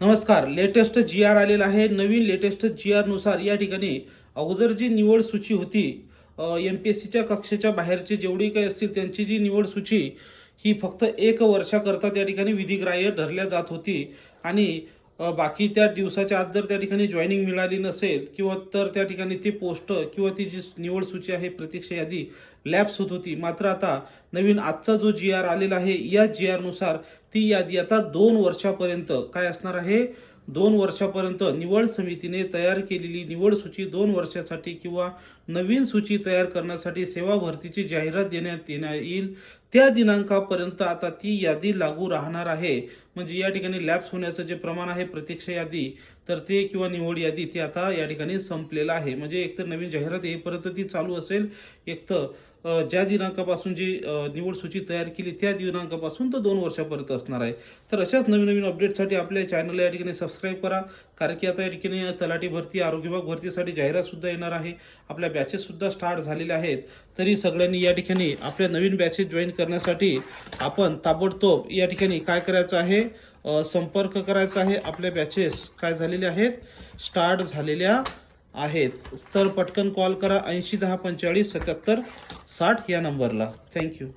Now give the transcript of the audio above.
नमस्कार लेटेस्ट जी आर आलेला आहे. नवीन लेटेस्ट जी आरनुसार या ठिकाणी अगोदर जी निवड सूची होती एम पी एस सीच्या कक्षेच्या बाहेरची जेवढी काही असतील त्यांची जी निवड सूची ही फक्त एक वर्षाकरता त्या ठिकाणी विधिग्राह्य धरल्या जात होती. आणि बाकी त्या दिवसाच्या आत जर त्या ठिकाणी जॉईनिंग मिळाली नसेल किंवा तर त्या ठिकाणी ती पोस्ट किंवा ती जी निवड सूची आहे प्रतीक्षा यादी लॅप्स होत होती. मात्र आता नवीन आजचा जो जी आर आलेला आहे या जी आरनुसार ती यादी आता दोन वर्षापर्यंत काय असणार आहे? दोन वर्षापर्यंत निवड समितीने तयार केलेली निवड सूची दोन वर्षासाठी किंवा नवीन सूची तयार करण्यासाठी सेवा भरतीची जाहिरात देण्यात येणार येईल. त्या दिनांकापर्यंत आता ती यादी लागू राहणार आहे. म्हणजे या ठिकाणी लॅप्स होण्याचं जे प्रमाण आहे प्रतीक्षा यादी तर ते किंवा निवड यादी ते आता या ठिकाणी संपलेलं आहे. म्हणजे एक तर नवीन जाहिरात येईपर्यंत ती चालू असेल एक तर ज्या दिनांकापासून जी निवड सूची तयार केली त्या दिनांकापासून तर दोन वर्षापर्यंत असणार आहे. तर अशाच नवीन नवीन अपडेटसाठी आपल्या चॅनलला या ठिकाणी सबस्क्राईब करा. कारण की आता या ठिकाणी तलाठी भरती आरोग्य विभाग भरतीसाठी जाहिरातसुद्धा येणार आहे. आपल्या बॅचेससुद्धा स्टार्ट झालेल्या आहेत. तरी सगळ्यांनी या ठिकाणी आपल्या नवीन बॅचेस जॉईन करण्यासाठी आपण ताबडतोब या ठिकाणी काय करायचं आहे? संपर्क करायचा आहे. आपल्या बॅचेस काय झालेले आहेत? स्टार्ट झालेल्या आहेत. तर पटकन कॉल करा. ऐंशी दहा पंचेचाळीस सत्याहत्तर साठ या नंबरला. थँक्यू